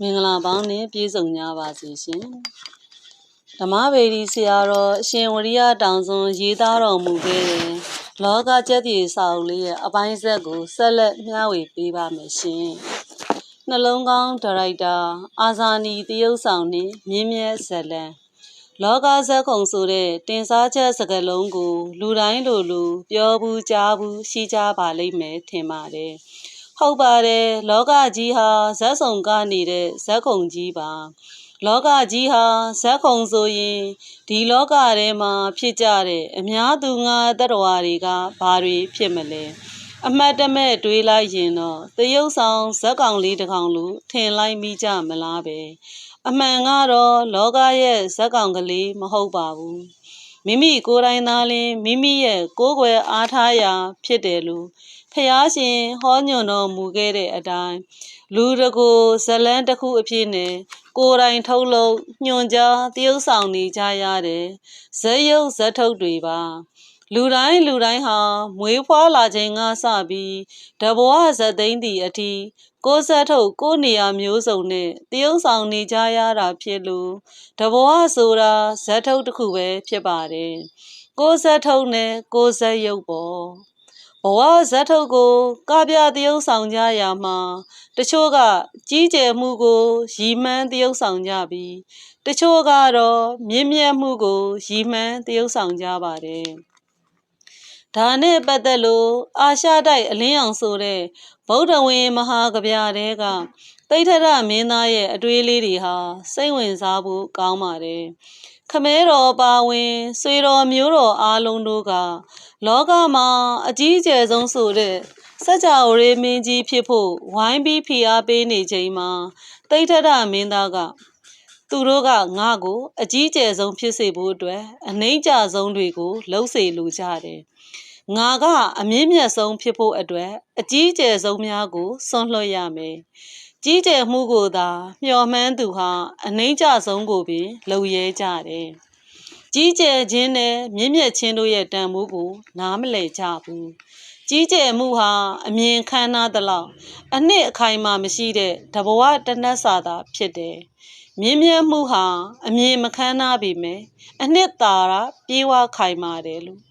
မင်္ဂလာပေါင်းနဲ့ပြည့်စုံကြပါစေရှင်ဓမ္မဗေဒီဆရာတော်အရှင်ဝရိယတောင်စွန်ရေးသားတော်မူခဲ့တဲ့လောကကျက်တည်စာအုပ်လေးရဲ့အပိုင်းဆက်ကိုဆက်လက်မျှဝေပေးပါမယ်ရှင်နှလုံးကောင်းဒါရိုက်တာအာဇာနီတရုတ်ဆောင်နှင့်မြင်းမြတ်ဇလံလောကဇက်ခုံဆိုတဲ့တင်စားချက်စကားလုံးကို လူတိုင်းလိုလူပြောဘူးကြားဘူးရှိကြပါလိမ့်မယ်ထင်ပါတယ် ဟုတ်ပါတယ်လောကကြီးဟာဇက်ဆောင်ကနေတဲ့ဇက်ခုံကြီးပါလောကကြီးဟာဇက်ခုံဆိုရင်ဒီလောကထဲမှာဖြစ်ကြတဲ့အများသူငါတတ္တဝါတွေကဘာတွေဖြစ်မလဲအမတ်တမဲ့တွေးလိုက်ရင်တော့တရုပ်ဆောင်ဇက်ကောင်လေးတစ်ကောင်လိုထင်လိုက်မိကြမလားပဲအမှန်ကတော့လောကရဲ့ဇက်ကောင်ကလေးမဟုတ်ပါဘူးမိမိကိုယ်တိုင်သားလင်းမိမိရဲ့ကိုယ်ွယ်အားထားရာ ဖြစ်တယ်လို့ ဖျားရှင်ဟောညွှန်တော်မူခဲ့တဲ့အတိုင်းလူတကိုဇလန်းတစ်ခုအဖြစ်နဲ့ကိုယ်တိုင်ထုတ်လုပ်ညွှန်ကြားတရုပ်ဆောင်နေကြရတဲ့ဇက်ရုပ်ဇက်ထုတ်တွေပါလူတိုင်းလူတိုင်းဟာမွေးဖွားလာချိန်ကစပြီးတဘဝဇက်သိန်းတီအထိကိုယ်ဆက်ထုတ်ကိုယ်နေရာမျိုးစုံနဲ့တရုပ်ဆောင်နေကြရတာဖြစ်လို့တဘဝဆိုတာဇက်ထုတ်တစ်ခုပဲဖြစ်ပါတယ်ကိုယ်ဆက်ထုတ်နဲ့ကိုယ်ဆက်ရုပ်ပေါ့ ဘဝဇက်ထုတ်ကိုကပြတရုပ်ဆောင်ကြရမှာတချို့ကကြီးကျယ်မှုကိုရည်မှန်းတရုပ်ဆောင်ကြပြီးတချို့ကတော့မြင့်မြတ်မှုကိုရည်မှန်းတရုပ်ဆောင်ကြပါတယ်ဒါနဲ့ပတ်သက်လို့အာရှတိုက်အလင်းအောင်ဆိုတဲ့ ဗုဒ္ဓဝင်မဟာကဗျာတဲကတိဋ္ဌရမင်းသားရဲ့အတွေးလေးတွေဟာစိတ်ဝင်စားဖို့ကောင်းပါတယ်ခမဲတော်ပါဝင်ဆွေတော်မျိုးတော်အားလုံးတို့ကလောကမှာအကြီးအကျယ်ဆုံးဆိုတဲ့စัจ java ရေမင်းကြီးဖြစ်ဖို့ဝိုင်းပြီးဖိအားပေးနေချိန်မှာတိဋ္ဌရမင်းသားကသူတို့ကငါ့ကို အကြီးကျယ်ဆုံးဖြစ်စေဖို့အတွက်အနှိမ့်ကြဆုံးတွေကိုလှုပ်စေလိုကြတယ် ငါကအမြင့်မြတ်ဆုံးဖြစ်ဖို့အတွက်အကြီးကျယ်ဆုံးများကိုစွန့်လွှတ်ရမယ်ကြီးကျယ်မှုကိုသာ မျှော်မှန်းသူဟာအနှိမ့်ကြဆုံးကိုပင်လုံရဲကြတယ်ကြီးကျယ်ခြင်းနဲ့မြင့်မြတ်ခြင်းတို့ရဲ့တန်ဖိုးကို နားမလည်ကြဘူးကြီးကျယ်မှုဟာအမြင်ခမ်းနားသလောက်အနှစ်အခိုင်အမာမရှိတဲ့တဘဝတနတ်စာသာဖြစ်တယ်မြင့်မြတ်မှုဟာအမြင်မခမ်းနားပေမဲ့အနှစ်သာရပြေးဝခိုင်မာတယ်လို့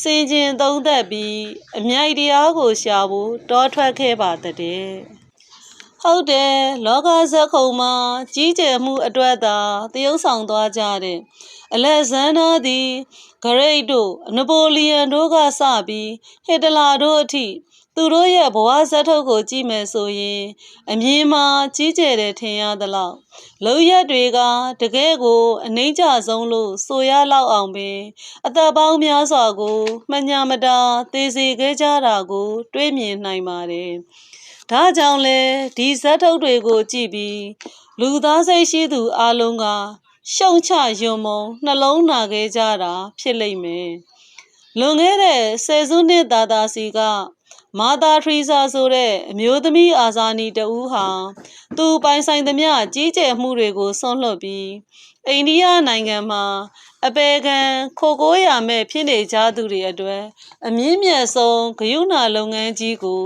စင်ကျင်သုံးသက်ပြီးအမြိုက်တရားကိုရှာဖို့တောထွက်ခဲ့ပါတဲ့ဟုတ်တယ်လောကဇက်ခုံမှာကြီးကျယ်မှုအတွက်သာတရုပ်ဆောင်သွားကြတဲ့အလက်ဇန္ဒာသည်ဂရိတ်တို့နပိုလီယန်တို့ကစပြီးဟစ်တလာတို့အထိ သူတို့ရဲ့ဘဝဇက်ထုတ်ကိုကြည့်မယ်ဆိုရင် အမြင်မှာကြီးကျယ်တယ်ထင်ရသလောက်လုံရက်တွေကတကယ်ကို အနှိမ့်ကြဆုံးလို့ဆိုရလောက်အောင်ပင်အသက်ပေါင်းများစွာကိုမှညာမတာသေစေခဲ့ကြတာကို တွေးမြင်နိုင်ပါတယ်။ဒါကြောင့်လဲဒီဇက်ထုတ်တွေကိုကြည့်ပြီးလူသားစိတ်ရှိသူအလုံးကရှုံချယွံမုံနှလုံးနာခဲ့ကြတာဖြစ်လိမ့်မယ်။လွန်ခဲ့တဲ့ဆယ်စုနှစ်သာသာစီက မာသာထရီဆာဆိုတဲ့အမျိုးသမီးအာဇာနည်တဦးဟာသူပိုင်ဆိုင်သမျှကြီးကျယ်မှုတွေကိုဆွန့်လွတ်ပြီးအိန္ဒိယနိုင်ငံမှာအပေခံခိုကိုးရမဲ့ဖြစ်နေကြသူတွေအတွက်အမြင့်မြတ်ဆုံးဂယုဏလုပ်ငန်းကြီးကို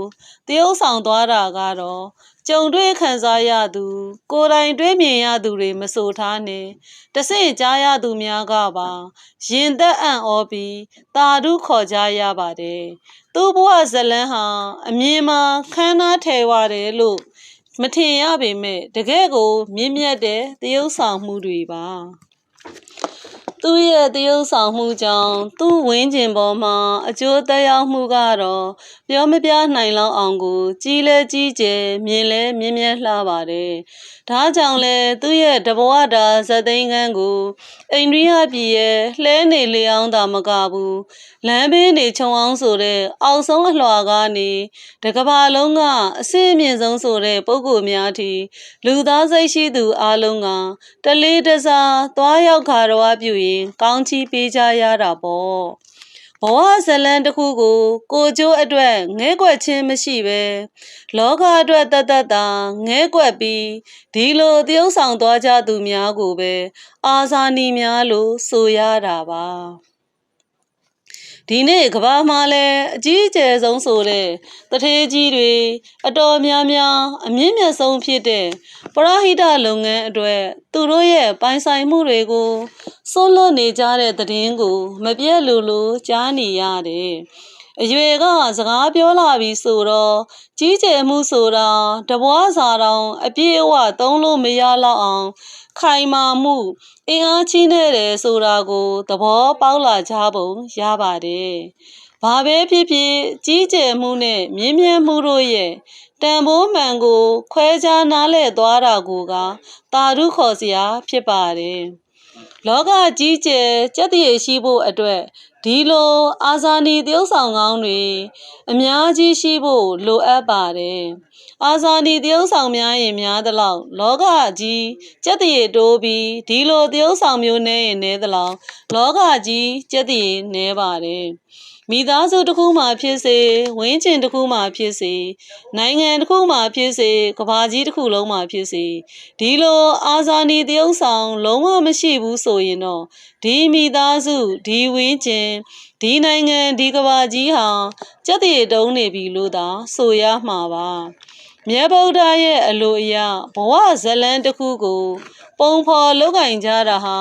တရုပ်ဆောင်သွားတာကတော့ ကြုံတွေ့ခံစားရသူ ကိုယ်တိုင်တွေ့မြင်ရသူတွေမဆိုထားနဲ့တဆင့်ကြားရသူများကပါရင်သက်အံ့ဩပြီးတာဓုခေါ်ကြရပါတယ်သူ့ဘဝဇလန်းဟာအမြင်မှာခမ်းနားထဲဝတယ်လို့မထင်ရပေမဲ့တကယ်ကို မြင့်မြတ်တဲ့တရုပ်ဆောင်မှုတွေပါ သူ့ရဲ့တရုပ်ဆောင်မှုကြောင့်သူ့ဝင်းကျင်ပေါ်မှာအကျိုးသက်ရောက်မှုကတော့ပြောမပြနိုင်လောက်အောင်ကိုကြီးလဲကြီးကျယ်မြင်လဲမြင်မြတ်လှပါတယ်။ဒါကြောင့်လဲသူ့ရဲ့တဘဝတာဇသိန်းကန်းကိုအိန္ဒိယပြည်ရဲ့လှဲနေလေအောင်သာမကဘူးလမ်းဘေးနေခြုံအောင်ဆိုတဲ့အောက်ဆုံးအလွှာကနေတကဘာလုံးကအဆင့်အမြင့်ဆုံးဆိုတဲ့ပုံကိုများထီလူသားစိတ်ရှိသူအလုံးကတလေးတစားသွားရောက်ခါတော်ပြုရင် ကောင်းချီးပေးကြရတာပေါ့ဘဝဇလန်တစ်ခုကို ကိုကျိုးအတွက်ငဲကွက်ခြင်းမရှိပဲလောကအတွက်တသက်သာငဲကွက်ပြီးဒီလိုတရုပ်ဆောင်သွားကြသူများကိုပဲအာဇာနည်များလို့ဆိုရတာပါ ဒီနေ့ကဘာမှာလဲအကြီးအကျယ်ဆုံးဆိုတဲ့တထေးကြီးတွေအတော်များများအမြင့်မြတ်ဆုံးဖြစ်တဲ့ပရဟိတလုပ်ငန်းအတွက်သူတို့ရဲ့ပိုင်ဆိုင်မှုတွေကိုစွန့်လွတ်နေကြတဲ့သတင်းကို မပြတ်လို့လို့ကြားနေရတယ်။ အရွယ်ကစကားပြောလာပြီဆိုတော့ကြီးကျယ်မှုဆိုတာတဘွားစာတောင်အပြည့်အဝသုံးလို့မရတော့အောင် ခိုင်မာမှုအင်အားကြီးနေတယ်ဆိုတာကိုသဘောပေါက်လာကြပုံရပါတယ်။ဘာပဲဖြစ်ဖြစ်ကြီးကျယ်မှုနဲ့မြင့်မြတ်မှုတို့ရဲ့တန်ဖိုးမှန်ကို ခွဲခြားနားလည်သွားတာကိုကတာရုခေါ်စရာဖြစ်ပါတယ်။လောကကြီးကျယ်ကြက်တည်ရှိဖို့အတွက် ဒီလိုအာဇာနည်တယောက်ဆောင်ကောင်းတွေအများကြီးရှိဖို့လိုအပ်ပါတယ်။အာဇာနည်တယောက်ဆောင်များရင်များသလောက်လောကကြီးကြက်တည်တိုးပြီးဒီလိုတယောက်ဆောင်မျိုးနဲ့ရင်နဲသလောက်လောကကြီးကြက်တည်နဲပါတယ်။မိသားစုတစ်ခုမှဖြစ်စေဝင်းကျင်တစ်ခုမှဖြစ်စေနိုင်ငံတစ်ခုမှဖြစ်စေကဘာကြီးတစ်ခုလုံးမှဖြစ်စေဒီလိုအာဇာနည်တယောက်ဆောင်လုံးဝမရှိဘူးဆိုရင်တော့ဒီမိသားစုဒီဝင်းကျင်ဒီနိုင်ငံဒီကဘာကြီးဟာကြက်တည်တုံးနေပြီလို့သာဆိုရမှာပါမြတ်ဗုဒ္ဓရဲ့အလိုအရဘဝဇလန်းတစ်ခုကို ပုံဖော်လောက်ကင်ကြတာဟာ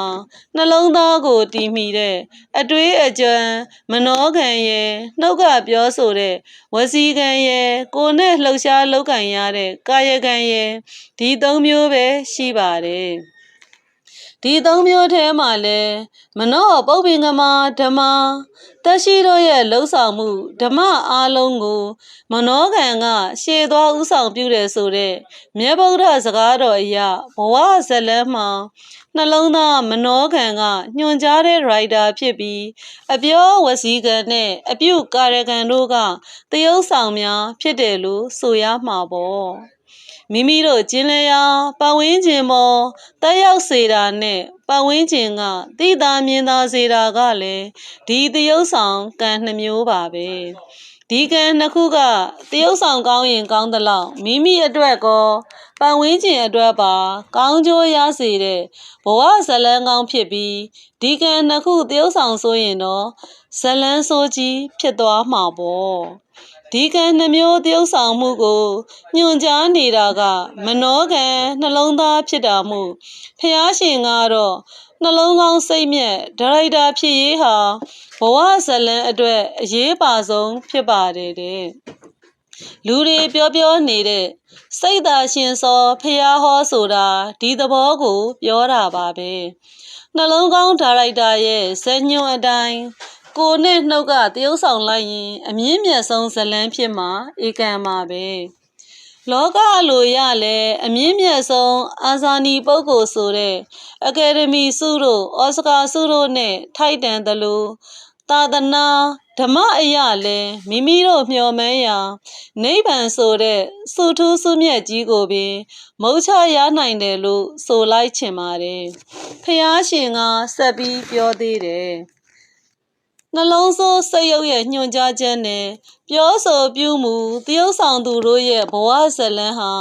နှလုံးသားကိုတည်မိတဲ့အတွေးအကြံမနှောခံရဲ့နှုတ်ကပြောဆိုတဲ့ဝစီကံရဲ့ကိုယ်နဲ့လှုပ်ရှားလောက်ကင်ရတဲ့ကာယကံရဲ့ဒီသုံးမျိုးပဲရှိပါတယ် ဒီသုံးမျိုးထဲမှာလဲမနောပုပ္ပင်္ဂမဓမ္မတက်ရှိတို့ရဲ့လှုပ်ဆောင်မှုဓမ္မအားလုံးကို မနောကံကရှေ့သွားဥဆောင်ပြုတယ်ဆိုတဲ့မြတ်ဗုဒ္ဓစကားတော်အရဘဝဇလန်းမှာနှလုံးသားမနောကံကညွှန်ကြားတဲ့ writer ဖြစ်ပြီးအပြောဝစီကံနဲ့အပြုကာယကံတို့ကတယုတ်ဆောင်များဖြစ်တယ်လို့ဆိုရမှာပေါ့ မိမိတို့ကျင်းလျာပတ်ဝန်းကျင်ပေါ်တက်ရောက်စေတာနဲ့ပတ်ဝန်းကျင်ကသိသာမြင်သာစေတာကလည်းဒီတရုပ်ဆောင်ကံနှမျိုးပါပဲဒီကံနှစ်ခုကတရုပ်ဆောင်ကောင်းရင်ကောင်းသလောက်မိမိအတွက်ကောပတ်ဝန်းကျင်အတွက်ပါ ကောင်းကျိုးရစေတဲ့ဘဝဇလန်းကောင်းဖြစ်ပြီးဒီကံနှစ်ခုတရုပ်ဆောင်ဆိုရင်တော့ဇလန်းဆိုးကြီးဖြစ်သွားမှာပေါ့ ဒီကံနှမျိုးတရုပ်ဆောင်မှုကိုညွှန်ကြားနေတာက မနောကံနှလုံးသားဖြစ်တာမှုဖះရှင်ကတော့နှလုံးကောင်းစိတ်မြတ်ဒါရိုက်တာဖြစ်ရေးဟာဘဝဇလံအတွက်အရေးပါဆုံးဖြစ်ပါတယ်တဲ့လူတွေပြောပြောနေတဲ့စိတ်သာရှင်စောဖះဟောဆိုတာဒီသဘောကို ပြောတာပါပဲနှလုံးကောင်းဒါရိုက်တာရဲ့ဇညွန်အတိုင်း ကိုနဲ့နှုတ်ကတရုပ်ဆောင်လိုက်ရင် အမြင့်မြတ်ဆုံးဇလန်းဖြစ်မှာဧကံပါပဲလောကလိုရလဲအမြင့်မြတ်ဆုံးအာဇာနည်ပုဂ္ဂိုလ်ဆိုတဲ့အကယ်ဒမီဆုတို့အော်စကာဆုတို့နဲ့ထိုက်တန်သလိုသာသနာဓမ္မအရာလဲမိမိတို့မျှော်မှန်းရာနိဗ္ဗာန်ဆိုတဲ့စုထူးစုမြတ်ကြီးကိုပင်မုတ်ချရနိုင်တယ်လို့ဆိုလိုက်ချင်ပါတယ်ဖះရှင်ကဆက်ပြီးပြောသေးတယ် နှလုံးစိုးစိတ်ရုပ်ရဲ့ညွှန်ကြားချက်နဲ့ပြောဆိုပြုမှုတရုပ်ဆောင်သူတို့ရဲ့ဘဝဇလန်းဟာ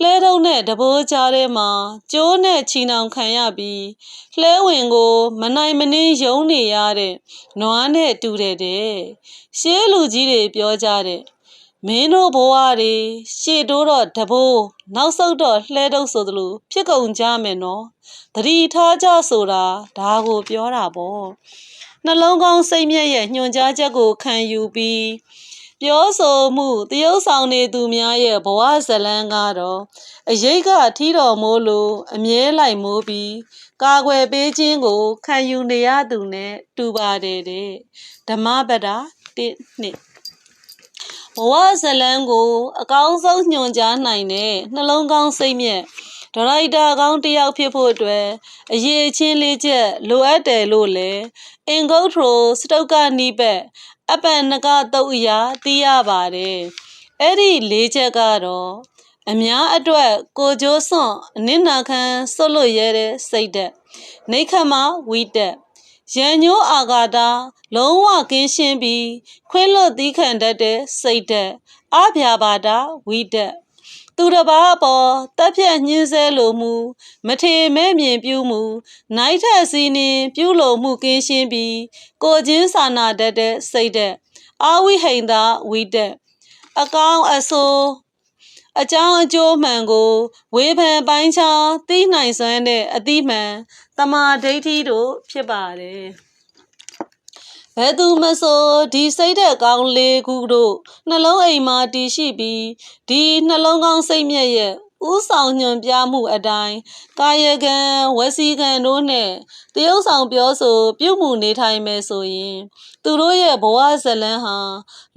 လှဲထုံးနဲ့တဘိုးကြားထဲမှာကျိုးနဲ့ချီနှောင်ခံရပြီးလှဲဝင်ကို မနိုင်မနှင်းယုံနေရတဲ့နွားနဲ့တူတယ်တဲ့ရှေးလူကြီးတွေပြောကြတဲ့မင်းတို့ဘဝတွေရှေ့တိုးတော့တဘိုးနောက်ဆုတ်တော့လှဲတုပ်ဆိုသလိုဖြစ်ကုန်ကြမယ်နော်တတိထားကြဆိုတာဒါကိုပြောတာပေါ့ နှလုံးကောင်းစိတ်မြတ်ရဲ့ညွှန်ကြားချက်ကိုခံယူပြီးပြောဆိုမှုတရုပ်ဆောင်နေသူများရဲ့ဘဝဇလန်းကတော့အရေးကထီတော်မိုးလိုအမြဲလိုက်မိုးပြီးကာကွယ်ပေးခြင်းကိုခံယူနေရသူနဲ့တူပါတယ်တဲ့ဓမ္မပဒတစ်နှစ်ဘဝဇလန်းကို အကောင်းဆုံးညွှန်ကြားနိုင်တဲ့နှလုံးကောင်းစိတ်မြတ် ဒရိုက်တာကောင်းတစ်ယောက်ဖြစ်ဖို့အတွက်အရေးချင်းလေးချက်လိုအပ်တယ်လို့လည်းအင်ဂုတ်ထရိုစတုတ်ကနိဘက်အပန်နကတုတ်အရာသိရပါတယ်အဲ့ဒီလေးချက်ကတော့အများအတွက်ကိုကျိုးစွန့်အနစ်နာခံဆွတ်လွတ်ရတဲ့စိတ်သက်နေခမဝိတက်ရန်ညိုးအာဂါတာလုံးဝကင်းရှင်းပြီးခွေးလွတ်သီးခံတတ်တဲ့စိတ်သက်အဗျာပါတာဝိတက် သူတစ်ပါးအပေါ်တက်ဖြတ်ညှင်းဆဲလိုမှု မထေမဲ့မြင်ပြုမှု နိုင်ထက်စီးနှင်းပြုလိုမှုကင်းရှင်းပြီး ကိုချင်းစာနာတတ်တဲ့စိတ်သက်အာဝိဟိန္ဒဝိတက်အကောင်းအဆိုးအကြောင်းအကျိုးမှန်ကို ဝေဖန်ပိုင်းခြားသိနိုင်စွမ်းတဲ့အတိမှန်တမာဒိဋ္ဌိတို့ဖြစ်ပါတယ် ဘယ်သူမဆိုဒီစိတ်သက်ကောင်းလေးခုတို့နှလုံးအိမ်မှာတည်ရှိပြီးဒီနှလုံးကောင်းစိတ်မြတ်ရဲ့ဥဆောင်ညွန်ပြမှုအတိုင်းကာယကံဝစီကံတို့နဲ့တရုပ်ဆောင်ပြောဆို ပြုမှုနေထိုင်မယ်ဆိုရင် သူတို့ရဲ့ဘဝဇလန်းဟာ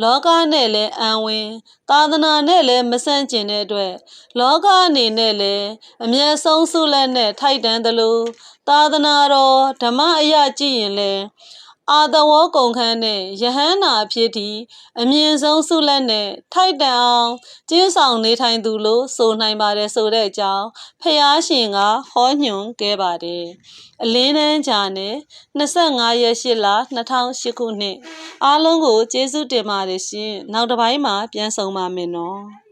လောကနဲ့လည်းအံဝင် သာသနာနဲ့လည်းမဆန့်ကျင်တဲ့အတွက်လောကအနေနဲ့လည်းအမျက်ဆုံးဆုလက်နဲ့ထိုက်တန်သလိုသာသနာတော်ဓမ္မအရာကြည့်ရင်လည်း အာတဝေါကုံခန်းနဲ့ယဟန္တာအဖြစ်ဒီအမြင့်ဆုံးဆုလက်နဲ့ထိုက်တန်အောင်ကျင်းဆောင်နေထိုင်သူလို့ဆိုနိုင်ပါတယ်ဆိုတဲ့အကြောင်းဖះရှင်ကဟောညွှန်ခဲ့ပါတယ်အလင်းတန်းကြာနဲ့25ရက်8လ2008ခုနှစ်အားလုံးကိုကျေးဇူးတင်ပါတယ်ရှင်နောက်တစ်ပိုင်းမှာပြန်ဆောင်ပါမယ်နော်